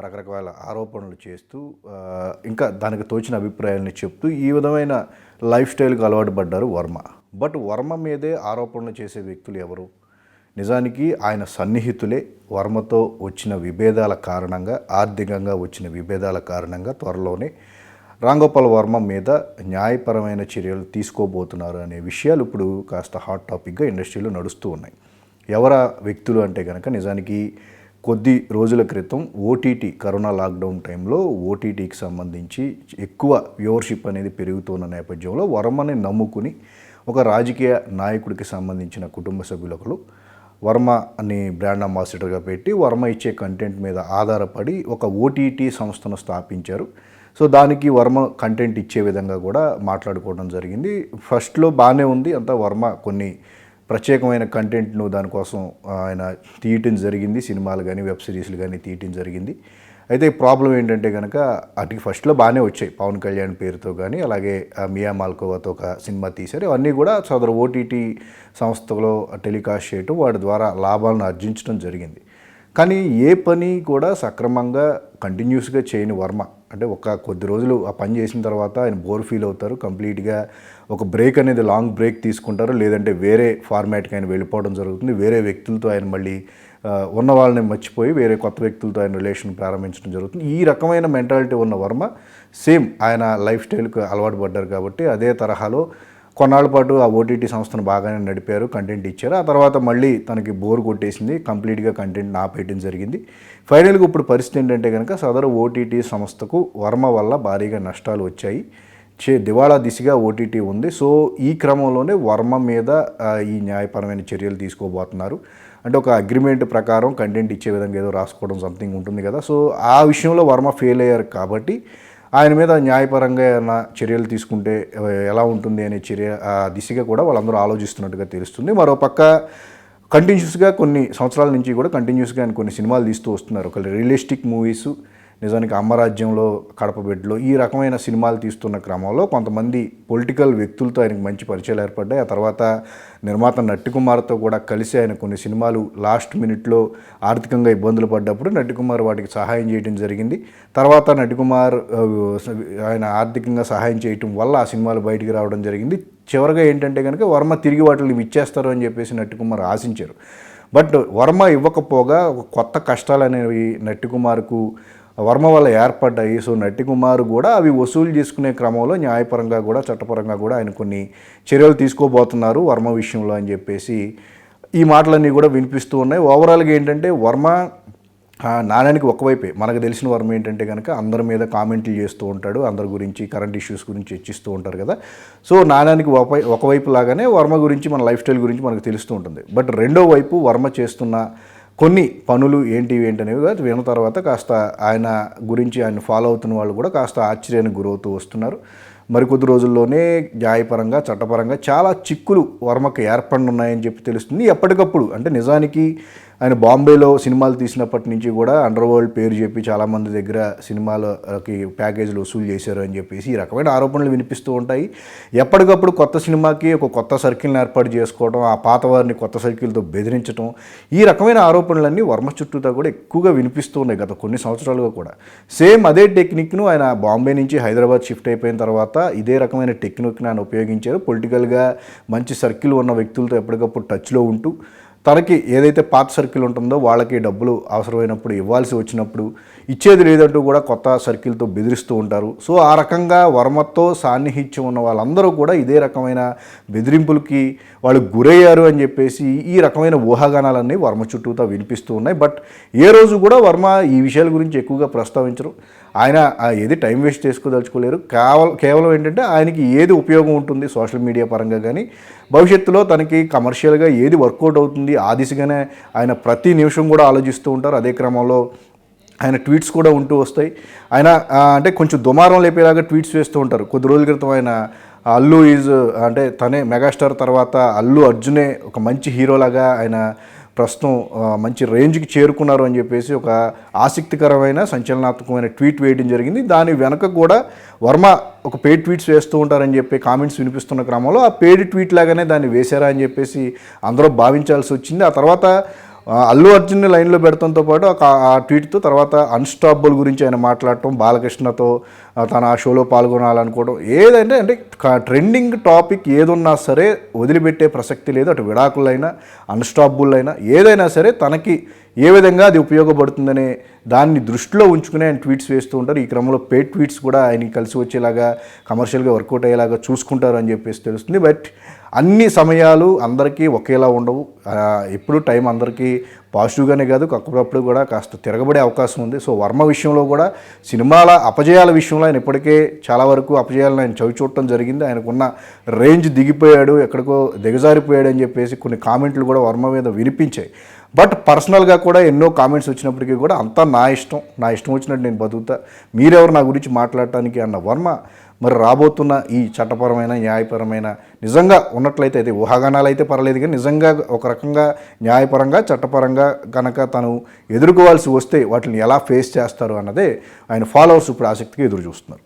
రకరకాల ఆరోపణలు చేస్తూ ఇంకా దానికి తోచిన అభిప్రాయాలను చెప్తూ ఈ విధమైన లైఫ్ స్టైల్కి అలవాటు పడ్డారు వర్మ. బట్ వర్మ మీదే ఆరోపణలు చేసే వ్యక్తులు ఎవరు? నిజానికి ఆయన సన్నిహితులే. వర్మతో వచ్చిన విభేదాల కారణంగా ఆర్థికంగా వచ్చిన విభేదాల కారణంగా త్వరలోనే రాంగోపాల్ వర్మ మీద న్యాయపరమైన చర్యలు తీసుకోబోతున్నారు అనే విషయాలు ఇప్పుడు కాస్త హాట్ టాపిక్గా ఇండస్ట్రీలో నడుస్తూ ఉన్నాయి. ఎవర వ్యక్తులు అంటే కనుక నిజానికి కొద్ది రోజుల క్రితం ఓటీటీ కరోనా లాక్డౌన్ టైంలో ఓటీటీకి సంబంధించి ఎక్కువ వ్యూవర్షిప్ అనేది పెరుగుతున్న నేపథ్యంలో వర్మని నమ్ముకుని ఒక రాజకీయ నాయకుడికి సంబంధించిన కుటుంబ సభ్యులకులు వర్మ అని బ్రాండ్ అంబాసిడర్గా పెట్టి వర్మ ఇచ్చే కంటెంట్ మీద ఆధారపడి ఒక ఓటీటీ సంస్థను స్థాపించారు. సో దానికి వర్మ కంటెంట్ ఇచ్చే విధంగా కూడా మాట్లాడుకోవడం జరిగింది. ఫస్ట్లో బాగానే ఉంది. అంతా వర్మ కొన్ని ప్రత్యేకమైన కంటెంట్ను దానికోసం ఆయన తీయటం జరిగింది సినిమాలు కానీ వెబ్ సిరీస్లు కానీ తీయటం జరిగింది. అయితే ప్రాబ్లం ఏంటంటే కనుక అటు ఫస్ట్లో బాగానే వచ్చాయి. పవన్ కళ్యాణ్ పేరుతో కానీ అలాగే మియా మాల్కోవాతో ఒక సినిమా తీశారు. అవన్నీ కూడా సదరు ఓటీటీ సంస్థలో టెలికాస్ట్ చేయటం వాటి ద్వారా లాభాలను ఆర్జించడం జరిగింది. కానీ ఏ పని కూడా సక్రమంగా కంటిన్యూస్గా చేయని వర్మ. అంటే ఒక కొద్ది రోజులు ఆ పని చేసిన తర్వాత ఆయన బోర్ ఫీల్ అవుతారు. కంప్లీట్గా ఒక బ్రేక్ అనేది లాంగ్ బ్రేక్ తీసుకుంటారు. లేదంటే వేరే ఫార్మాట్కి ఆయన వెళ్ళిపోవడం జరుగుతుంది. వేరే వ్యక్తులతో ఆయన మళ్ళీ ఉన్న వాళ్ళని మర్చిపోయి వేరే కొత్త వ్యక్తులతో ఆయన రిలేషన్ ప్రారంభించడం జరుగుతుంది. ఈ రకమైన మెంటాలిటీ ఉన్న వర్మ సేమ్ ఆయన లైఫ్ స్టైల్కి అలవాటు పడ్డారు కాబట్టి అదే తరహాలో కొన్నాళ్ళ పాటు ఆ ఓటీటీ సంస్థను బాగానే నడిపారు కంటెంట్ ఇచ్చారు. ఆ తర్వాత మళ్ళీ తనకి బోర్ కొట్టేసింది కంప్లీట్గా కంటెంట్ ఆపేయడం జరిగింది. ఫైనల్గా ఇప్పుడు పరిస్థితి ఏంటంటే కనుక సదరు ఓటీటీ సంస్థకు వర్మ వల్ల భారీగా నష్టాలు వచ్చాయి. చే దివాళా దిశగా ఓటీటీ ఉంది. సో ఈ క్రమంలోనే వర్మ మీద ఈ న్యాయపరమైన చర్యలు తీసుకోబోతున్నారు. అంటే ఒక అగ్రిమెంట్ ప్రకారం కంటెంట్ ఇచ్చే విధంగా ఏదో రాసుకోవడం సంథింగ్ ఉంటుంది కదా. సో ఆ విషయంలో వర్మ ఫెయిల్ అయ్యారు కాబట్టి ఆయన మీద న్యాయపరంగా ఏమైనా చర్యలు తీసుకుంటే ఎలా ఉంటుంది అనే చర్య ఆ దిశగా కూడా వాళ్ళందరూ ఆలోచిస్తున్నట్టుగా తెలుస్తుంది. మరోపక్క కంటిన్యూస్గా కొన్ని సంవత్సరాల నుంచి కూడా కంటిన్యూస్గా ఆయన కొన్ని సినిమాలు తీస్తూ వస్తున్నారు. ఒక రియలిస్టిక్ మూవీస్ నిజానికి అమ్మరాజ్యంలో కడపబెడ్లో ఈ రకమైన సినిమాలు తీస్తున్న క్రమంలో కొంతమంది పొలిటికల్ వ్యక్తులతో ఆయనకు మంచి పరిచయాలు ఏర్పడ్డాయి. ఆ తర్వాత నిర్మాత నట్టికుమార్తో కూడా కలిసి ఆయన కొన్ని సినిమాలు లాస్ట్ మినిట్లో ఆర్థికంగా ఇబ్బందులు పడ్డప్పుడు నట్టికుమార్ వాటికి సహాయం చేయడం జరిగింది. తర్వాత నట్టికుమార్ ఆయన ఆర్థికంగా సహాయం చేయటం వల్ల ఆ సినిమాలు బయటికి రావడం జరిగింది. చివరిగా ఏంటంటే కనుక వర్మ తిరిగి వాటిని ఇచ్చేస్తారు అని చెప్పేసి నట్టికుమార్ ఆశించారు. బట్ వర్మ ఇవ్వకపోగా కొత్త కష్టాలు అనేవి నట్టికుమార్కు వర్మ వల్ల ఏర్పడ్డాయి. సో నట్టికుమార్ కూడా అవి వసూలు చేసుకునే క్రమంలో న్యాయపరంగా కూడా చట్టపరంగా కూడా ఆయన కొన్ని చర్యలు తీసుకోబోతున్నారు వర్మ విషయంలో అని చెప్పేసి. ఈ మాటలన్నీ కూడా వినిపిస్తూ ఉన్నాయి. ఓవరాల్గా ఏంటంటే వర్మ నాణ్యానికి ఒకవైపే. మనకు తెలిసిన వర్మ ఏంటంటే కనుక అందరి మీద కామెంట్లు చేస్తూ ఉంటాడు. అందరి గురించి కరెంట్ ఇష్యూస్ గురించి చర్చిస్తూ ఉంటారు కదా. సో నాణ్యానికి ఒక ఒకవైపు లాగానే వర్మ గురించి మన లైఫ్ స్టైల్ గురించి మనకు తెలుస్తూ ఉంటుంది. బట్ రెండో వైపు వర్మ చేస్తున్న కొన్ని పనులు ఏంటివి ఏంటి అనేవి విన్న తర్వాత కాస్త ఆయన గురించి ఆయన ఫాలో అవుతున్న వాళ్ళు కూడా కాస్త ఆశ్చర్యానికి గురవుతూ వస్తున్నారు. మరికొద్ది రోజుల్లోనే న్యాయపరంగా చట్టపరంగా చాలా చిక్కులు వర్మకు ఏర్పడనున్నాయని చెప్పి తెలుస్తుంది. ఎప్పటికప్పుడు అంటే నిజానికి ఆయన బాంబేలో సినిమాలు తీసినప్పటి నుంచి కూడా అండర్ వరల్డ్ పేరు చెప్పి చాలామంది దగ్గర సినిమాలకి ప్యాకేజీలు వసూలు చేశారు అని చెప్పేసి ఈ రకమైన ఆరోపణలు వినిపిస్తూ ఉంటాయి. ఎప్పటికప్పుడు కొత్త సినిమాకి ఒక కొత్త సర్కిల్ని ఏర్పాటు చేసుకోవడం ఆ పాత వారిని కొత్త సర్కిల్తో బెదిరించడం ఈ రకమైన ఆరోపణలన్నీ వర్మ చుట్టూతా కూడా ఎక్కువగా వినిపిస్తూ ఉన్నాయి గత కొన్ని సంవత్సరాలుగా కూడా. సేమ్ అదే టెక్నిక్ను ఆయన బాంబే నుంచి హైదరాబాద్ షిఫ్ట్ అయిపోయిన తర్వాత ఇదే రకమైన టెక్నిక్ని ఆయన ఉపయోగించారు. పొలిటికల్గా మంచి సర్కిల్ ఉన్న వ్యక్తులతో ఎప్పటికప్పుడు టచ్లో ఉంటూ తనకి ఏదైతే పాత సర్కిల్ ఉంటుందో వాళ్ళకి డబ్బులు అవసరమైనప్పుడు ఇవ్వాల్సి వచ్చినప్పుడు ఇచ్చేది లేదంటూ కూడా కొత్త సర్కిల్తో బెదిరిస్తూ ఉంటారు. సో ఆ రకంగా వర్మతో సాన్నిహిత్యం ఉన్న వాళ్ళందరూ కూడా ఇదే రకమైన బెదిరింపులకి వాళ్ళు గురయ్యారు అని చెప్పేసి ఈ రకమైన ఊహాగానాలన్నీ వర్మ చుట్టూతో వినిపిస్తూ ఉన్నాయి. బట్ ఏ రోజు కూడా వర్మ ఈ విషయాల గురించి ఎక్కువగా ప్రస్తావించరు. ఆయన ఏది టైం వేస్ట్ చేసుకోదలుచుకోలేరు. కేవలం కేవలం ఏంటంటే ఆయనకి ఏది ఉపయోగం ఉంటుంది సోషల్ మీడియా పరంగా కానీ భవిష్యత్తులో తనకి కమర్షియల్గా ఏది వర్కౌట్ అవుతుంది ఆ దిశగానే ఆయన ప్రతి నిమిషం కూడా ఆలోచిస్తూ ఉంటారు. అదే క్రమంలో ఆయన ట్వీట్స్ కూడా ఉంటూ వస్తాయి. ఆయన అంటే కొంచెం దుమారం లేపేలాగా ట్వీట్స్ వేస్తూ ఉంటారు. కొద్ది రోజుల క్రితం ఆయన అల్లు ఈజ్ అంటే తనే మెగాస్టార్ తర్వాత అల్లు అర్జునే ఒక మంచి హీరోలాగా ఆయన ప్రస్తుతం మంచి రేంజ్కి చేరుకున్నారు అని చెప్పేసి ఒక ఆసక్తికరమైన సంచలనాత్మకమైన ట్వీట్ వేయడం జరిగింది. దాని వెనక కూడా వర్మ ఒక పేడ్ ట్వీట్స్ వేస్తూ ఉంటారని చెప్పి కామెంట్స్ వినిపిస్తున్న క్రమంలో ఆ పేడ్ ట్వీట్ లాగానే దాన్ని వేశారా అని చెప్పేసి అందరూ భావించాల్సి వచ్చింది. ఆ తర్వాత అల్లు అర్జున్ని లైన్లో పెడతంతో పాటు ఒక ఆ ట్వీట్తో తర్వాత అన్స్టాపబుల్ గురించి ఆయన మాట్లాడటం బాలకృష్ణతో తన ఆ షోలో పాల్గొనాలనుకోవడం ఏదంటే అంటే ట్రెండింగ్ టాపిక్ ఏదున్నా సరే వదిలిపెట్టే ప్రసక్తి లేదు. అటు విడాకులైనా అన్స్టాపబుల్ అయినా ఏదైనా సరే తనకి ఏ విధంగా అది ఉపయోగపడుతుందనే దాన్ని దృష్టిలో ఉంచుకుని ఆయన ట్వీట్స్ వేస్తూ ఉంటారు. ఈ క్రమంలో పే ట్వీట్స్ కూడా ఆయన కలిసి వచ్చేలాగా కమర్షియల్గా వర్కౌట్ అయ్యేలాగా చూసుకుంటారు అని చెప్పేసి తెలుస్తుంది. బట్ అన్ని సమయాలు అందరికీ ఒకేలా ఉండవు. ఎప్పుడు టైం అందరికీ పాజిటివ్గానే కాదు అప్పుడప్పుడు కూడా కాస్త తిరగబడే అవకాశం ఉంది. సో వర్మ విషయంలో కూడా సినిమాల అపజయాల విషయంలో ఆయన ఇప్పటికే చాలా వరకు అపజయాలను ఆయన చవి చూడటం జరిగింది. ఆయనకున్న రేంజ్ దిగిపోయాడు ఎక్కడికో దిగజారిపోయాడు అని చెప్పేసి కొన్ని కామెంట్లు కూడా వర్మ మీద వినిపించాయి. బట్ పర్సనల్గా కూడా ఎన్నో కామెంట్స్ వచ్చినప్పటికీ కూడా అంతా నా ఇష్టం నా ఇష్టం వచ్చినట్టు నేను బతుకుతా. మీరెవరు నా గురించి మాట్లాడటానికి అన్న వర్మ మరి రాబోతున్న ఈ చట్టపరమైన న్యాయపరమైన నిజంగా ఉన్నట్లయితే అది ఊహాగానాలు అయితే పర్లేదు కానీ నిజంగా ఒక రకంగా న్యాయపరంగా చట్టపరంగా కనుక తను ఎదుర్కోవాల్సి వస్తే వాటిని ఎలా ఫేస్ చేస్తారు అన్నదే ఆయన ఫాలోవర్స్ ఇప్పుడు ఆసక్తిగా ఎదురు చూస్తున్నారు